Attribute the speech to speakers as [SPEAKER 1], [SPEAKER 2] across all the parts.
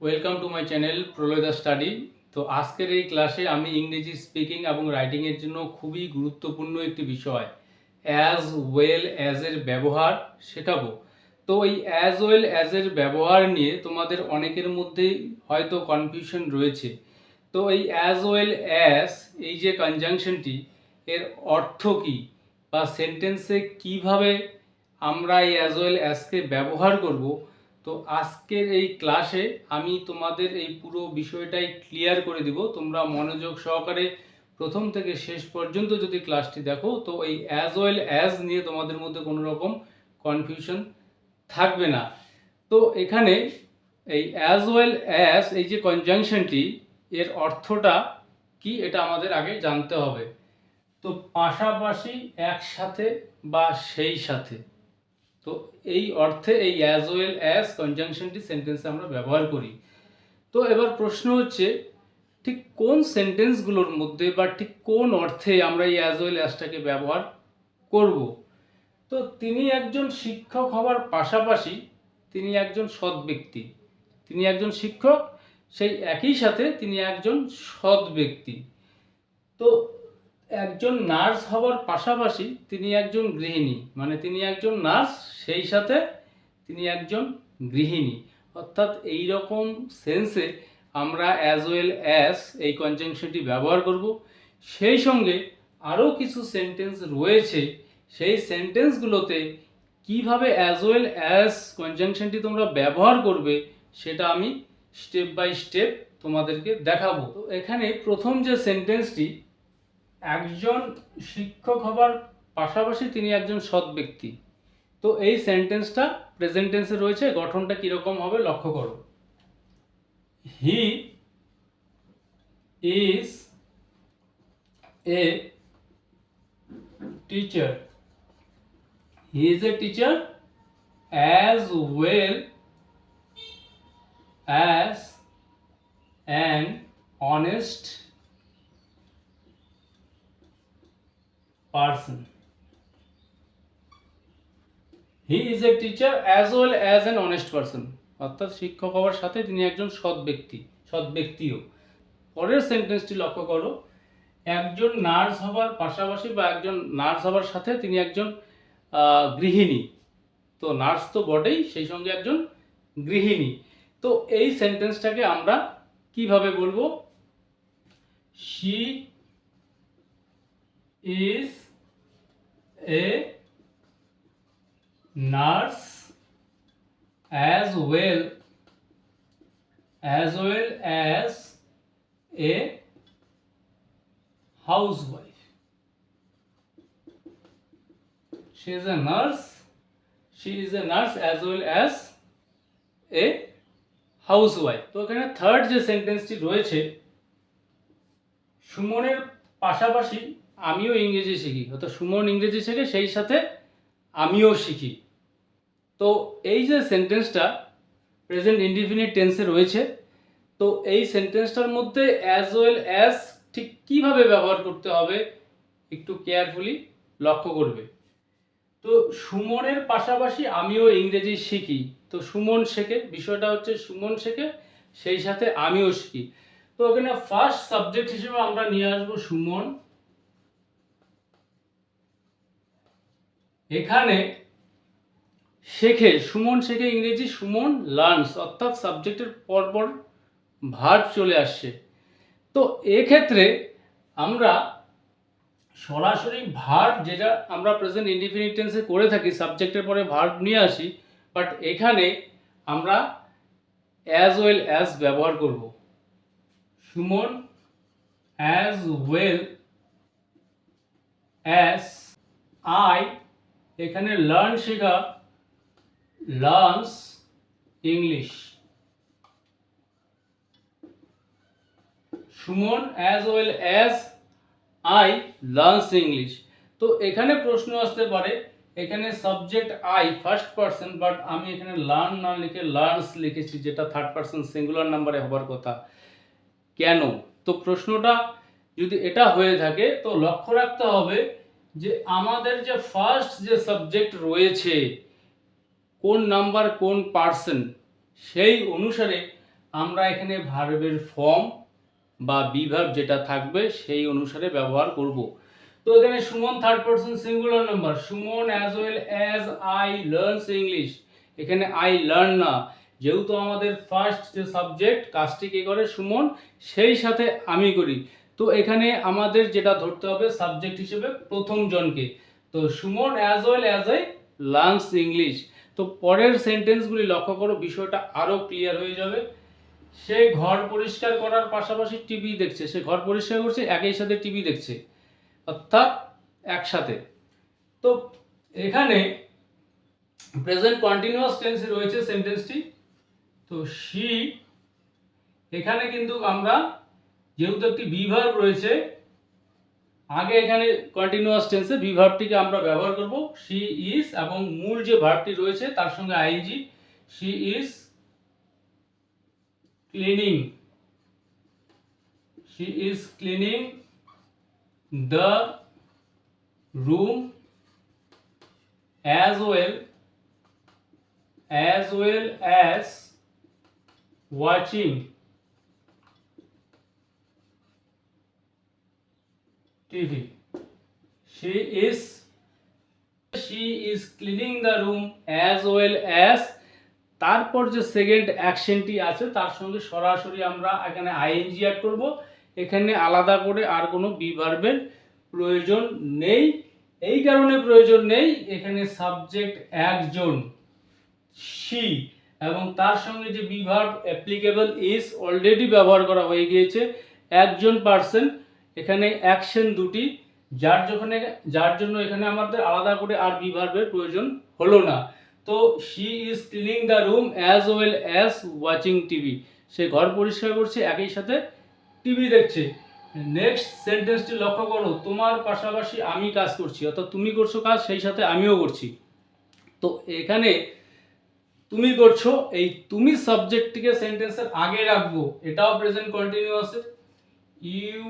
[SPEAKER 1] Welcome to my channel Pralayda study তো আজকের এই ক্লাসে আমি ইংরেজি স্পিকিং এবং রাইটিংয়ের জন্য খুবই গুরুত্বপূর্ণ একটি বিষয় অ্যাজ ওয়েল অ্যাজ এর ব্যবহার শেখাবো। তো এই অ্যাজ ওয়েল অ্যাজ এর ব্যবহার নিয়ে তোমাদের অনেকের মধ্যেই হয়তো কনফিউশন রয়েছে। তো এই অ্যাজ ওয়েল অ্যাজ এই যে কনজাংশনটি এর অর্থ কী বা সেন্টেন্সে কীভাবে আমরা এই অ্যাজ ওয়েল অ্যাজকে ব্যবহার করব তো আজকের এই ক্লাসে আমি তোমাদের এই পুরো বিষয়টাই ক্লিয়ার করে দিব। তোমরা মনোযোগ সহকারে প্রথম থেকে শেষ পর্যন্ত যদি ক্লাসটি দেখো, তো এই অ্যাজ ওয়েল অ্যাজ নিয়ে তোমাদের মধ্যে কোনো রকম কনফিউশন থাকবে না। তো এখানে এই অ্যাজ ওয়েল অ্যাজ এই যে কনজাংশনটি এর অর্থটা কি এটা আমাদের আগে জানতে হবে। তো পাশাপাশি একসাথে বা সেই সাথে। তো এই অর্থে এই অ্যাজ ওয়েল অ্যাজ কনজাংশনটি সেন্টেন্সে আমরা ব্যবহার করি। তো এবার প্রশ্ন হচ্ছে, ঠিক কোন সেন্টেন্সগুলোর মধ্যে বা ঠিক কোন অর্থে আমরা এই অ্যাজ ওয়েল অ্যাজটাকে ব্যবহার করব? তো তিনি একজন শিক্ষক হওয়ার পাশাপাশি তিনি একজন সৎ ব্যক্তি। তিনি একজন শিক্ষক, সেই একই সাথে তিনি একজন সৎ ব্যক্তি। তো একজন নার্স হওয়ার পাশাপাশি তিনি একজন গৃহিণী। মানে তিনি একজন নার্স, সেই সাথে তিনি একজন গৃহিণী। অর্থাৎ এই রকম সেন্সে আমরা অ্যাজ ওয়েল অ্যাজ এই কনজাংশনটি ব্যবহার করব। সেই সঙ্গে আরও কিছু সেন্টেন্স রয়েছে। সেই সেন্টেন্সগুলোতে কীভাবে অ্যাজ ওয়েল অ্যাজ কনজাংশনটি তোমরা ব্যবহার করবে, সেটা আমি স্টেপ বাই স্টেপ তোমাদেরকে দেখাবো। তো এখানে প্রথম যে সেন্টেন্সটি একজন শিক্ষক হবার পাশাপাশি তিনি একজন সৎ ব্যক্তি। তো এই সেন্টেন্সটা প্রেজেন্ট টেন্সে রয়েছে, গঠনটা কীরকম হবে লক্ষ্য করো। He is a teacher he is a teacher as well as an honest person. He is a teacher as well as an honest person. অর্থাৎ শিক্ষক হওয়ার সাথে তিনি একজন সৎ ব্যক্তি, সৎ ব্যক্তিও। পরের সেন্টেন্সটি লক্ষ্য করো। একজন নার্স হবার পাশাপাশি বা একজন নার্স হবার সাথে তিনি একজন গৃহিণী। তো নার্স তো বটেই, সেই সঙ্গে একজন গৃহিণী। তো এই সেন্টেন্সটাকে আমরা কীভাবে বলব? She is a nurse as well as well as a housewife she is a nurse she is a nurse as well as a housewife তো এখানে থার্ড যে সেন্টেন্সটি রয়েছে সুমনের পাশাপাশি আমিও ইংরেজি শিখি, অর্থাৎ সুমন ইংরেজি শেখে, সেই সাথে আমিও শিখি। তো এই যে সেন্টেন্সটা প্রেজেন্ট ইনডিফিনিট টেন্সে রয়েছে, তো এই সেন্টেন্সটার মধ্যে অ্যাজ ওয়েল অ্যাজ ঠিক কীভাবে ব্যবহার করতে হবে একটু কেয়ারফুলি লক্ষ্য করবে। তো সুমনের পাশাপাশি আমিও ইংরেজি শিখি, তো সুমন শেখে, বিষয়টা হচ্ছে সুমন শেখে, সেই সাথে আমিও শিখি। তো এখানে ফার্স্ট সাবজেক্ট হিসেবে আমরা নিয়ে আসব সুমন। এখানে শেখে, সুমন শেখে ইংরেজি, সুমন লার্নস অর্থাৎ সাবজেক্টের পরপর ভার্ব চলে আসছে। তো এক্ষেত্রে আমরা সরাসরি ভার্ব যেটা আমরা প্রেজেন্ট ইনডিফিনিট করে থাকি সাবজেক্টের পরে ভার্ব নিয়ে আসি বাট এখানে আমরা অ্যাজ ওয়েল অ্যাজ ব্যবহার করব। Suman as well as I এখানে লার্ন শেখা learns English Suman as well as I learns English তো এখানে প্রশ্ন আসতে পারে, এখানে subject I first person but আমি এখানে লার্ন না লিখে লার্নস লিখেছি, যেটা থার্ড পার্সন সিঙ্গুলার নাম্বারে হবার কথা। কেন? তো প্রশ্নটা যদি এটা হয়ে থাকে, তো লক্ষ্য রাখতে হবে যে আমাদের যে ফার্স্ট যে সাবজেক্ট রয়েছে, কোন নাম্বার কোন পার্সন সেই অনুসারে আমরা এখানে ভার্বের ফর্ম বা বিভার্ব যেটা থাকবে, সেই অনুসারে ব্যবহার করব। তো এখানে Suman third person singular number Suman as well as I learns English এখানে আই লার্ন না। যেহেতু আমাদের ফার্স্ট যে সাবজেক্ট কাজটি কে করে সুমন? সেই সাথে আমি করি। তো এখানে আমাদের যেটা ধরতে হবে সাবজেক্ট হিসেবে প্রথম জনকে। তো Suman as well as I learns English তো পরের সেন্টেন্সগুলি লক্ষ্য করো, বিষয়টা আরও ক্লিয়ার হয়ে যাবে। সে ঘর পরিষ্কার করার পাশাপাশি টিভি দেখছে। সে ঘর পরিষ্কার করছে, একই সাথে টিভি দেখছে। অর্থাৎ একসাথে। তো এখানে প্রেজেন্ট কন্টিনিউয়াস টেন্সে রয়েছে সেন্টেন্সটি তো শি এখানে কিন্তু আমরা যেহেতু একটি বিভার্ব রয়েছে, আগে এখানে কন্টিনিউয়াস টেন্সে বিভার্বটিকে আমরা ব্যবহার করব। শি ইজ এবং মূল যে ভার্বটি রয়েছে তার সঙ্গে ING she is cleaning she is cleaning the room as well as well as watching. TV. She is she is cleaning the room as well as, তারপর যে সেকেন্ড অ্যাকশনটি আছে, তার সঙ্গে সরাসরি আমরা এখানে আইএনজি অ্যাড করব। এখানে আলাদা করে আর কোনো বিভার্বের প্রয়োজন নেই। এই কারণে প্রয়োজন নেই, এখানে সাবজেক্ট একজন সি এবং তার সঙ্গে যে বিভার্ব অ্যাপ্লিকেবল ইজ অলরেডি ব্যবহার করা হয়ে গিয়েছে। একজন পার্সন এখানে অ্যাকশন দুটি। যার যখন, যার জন্য এখানে আমাদের আলাদা করে আর বিভার্বের প্রয়োজন হলো না। তো she is cleaning the room as well as watching TV সে ঘর পরিষ্কার করছে, একই সাথে টিভি দেখছে। নেক্সট সেন্টেন্সটি লক্ষ্য করো। তোমার পাশাপাশি আমি কাজ করছি, অর্থাৎ তুমি করছ কাজ, সেই সাথে আমিও করছি। তো এখানে তুমি করছ, এই তুমি সাবজেক্টটিকে সেন্টেন্সের আগে রাখব। এটাও প্রেজেন্ট কন্টিনিউয়াসের ইউ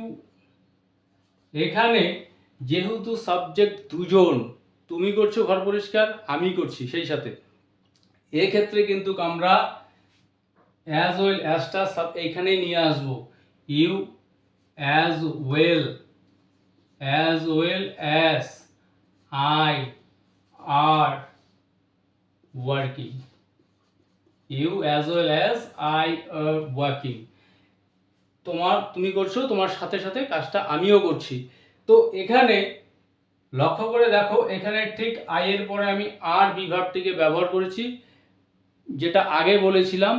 [SPEAKER 1] এখানে যেহেতু সাবজেক্ট দুজন, তুমি করছ ঘর পরিষ্কার, আমি করছি সেই সাথে। এক্ষেত্রে কিন্তু আমরা অ্যাজ ওয়েল অ্যাজটা এইখানেই নিয়ে আসব। You as well as well as I are working you as well as I are working তোমার, তুমি করছ, তোমার সাথে সাথে কাজটা আমিও করছি। তো এখানে লক্ষ্য করে দেখো, এখানে ঠিক আই এর পরে আমি আর বিভাগটিকে ব্যবহার করেছি। যেটা আগে বলেছিলাম,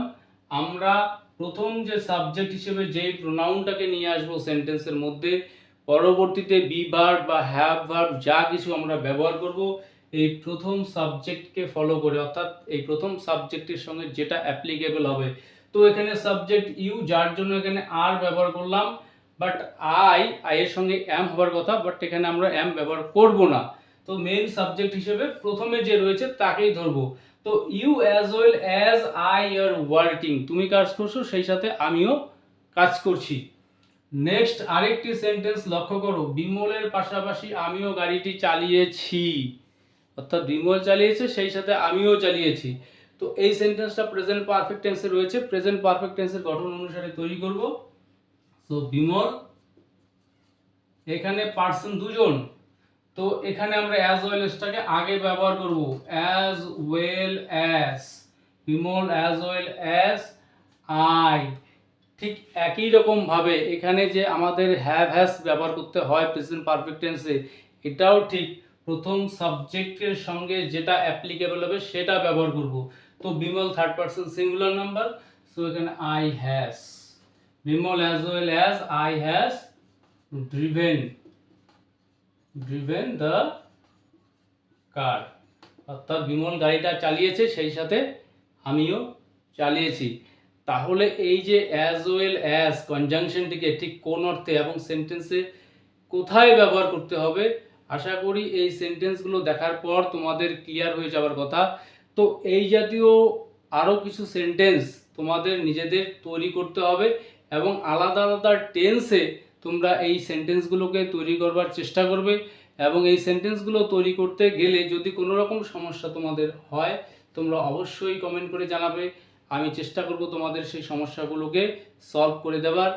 [SPEAKER 1] আমরা প্রথম যে সাবজেক্ট হিসেবে যেই প্রোনাউনটাকে নিয়ে আসব সেন্টেন্সের মধ্যে, পরবর্তীতে বি ভার্ব বা হ্যাভ ভার্ব যা কিছু আমরা ব্যবহার করব, এই প্রথম সাবজেক্টকে ফলো করে, অর্থাৎ এই প্রথম সাবজেক্টের সঙ্গে যেটা অ্যাপ্লিকেবল হবে তো এখানে সাবজেক্ট ইউ যার জন্য এখানে আর ব্যবহার করলাম বাট আই আই এর সঙ্গে এম হওয়ার কথা বাট এখানে আমরা এম ব্যবহার করব না। তো মেইন সাবজেক্ট হিসেবে প্রথমে যে রয়েছে তাকেই ধরবো। তো you as well as I are working তুমি কাজ করছ, সেই সাথে আমিও কাজ করছি। নেক্সট আরেকটি সেন্টেন্স লক্ষ্য করো। বিমলের পাশাপাশি আমিও গাড়িটি চালিয়েছি। অর্থাৎ বিমল চালিয়েছে, সেই সাথে আমিও চালিয়েছি। তো এই সেন্টেন্সটা প্রেজেন্ট পারফেক্ট টেন্সে রয়েছে। প্রেজেন্ট পারফেক্ট টেন্সের গঠন অনুসারে তৈরি করব। তো বিমল, এখানে পার্সন দুজন। তো এখানে আমরা অ্যাজ ওয়েল এসটাকে আগে ব্যবহার করব। As well as Bimal as well as I ঠিক একই রকম ভাবে এখানে যে আমাদের হ্যাভ হ্যাজ ব্যবহার করতে হয় প্রেজেন্ট পারফেক্ট টেন্সে এটাও ঠিক প্রথম সাবজেক্টের সঙ্গে যেটা অ্যাপ্লিকেবল হবে সেটা ব্যবহার করব। তো Bimal third person singular number so এখানে I has Bimal as well as I has driven driven the car অর্থাৎ বিমল গাড়িটা চালিয়েছে, সেই সাথে আমিও চালিয়েছি। তাহলে এই যে অ্যাজ ওয়েল অ্যাজ কনজাংশনটিকে ঠিক কোন অর্থে এবং সেন্টেন্সে কোথায় ব্যবহার করতে হবে, আশা করি এই সেন্টেন্সগুলো দেখার পর তোমাদের ক্লিয়ার হয়ে যাওয়ার কথা। তো এই জাতীয় আরও কিছু সেন্টেন্স তোমাদের নিজেদের তৈরি করতে হবে এবং আলাদা আলাদা টেন্সে তোমরা এই সেন্টেন্সগুলোকে তৈরি করবার চেষ্টা করবে এবং এই সেন্টেন্সগুলো তৈরি করতে গেলে যদি কোনো রকম সমস্যা তোমাদের হয়, তোমরা অবশ্যই কমেন্ট করে জানাবে। আমি চেষ্টা করব তোমাদের সেই সমস্যাগুলোকে সলভ করে দেওয়ার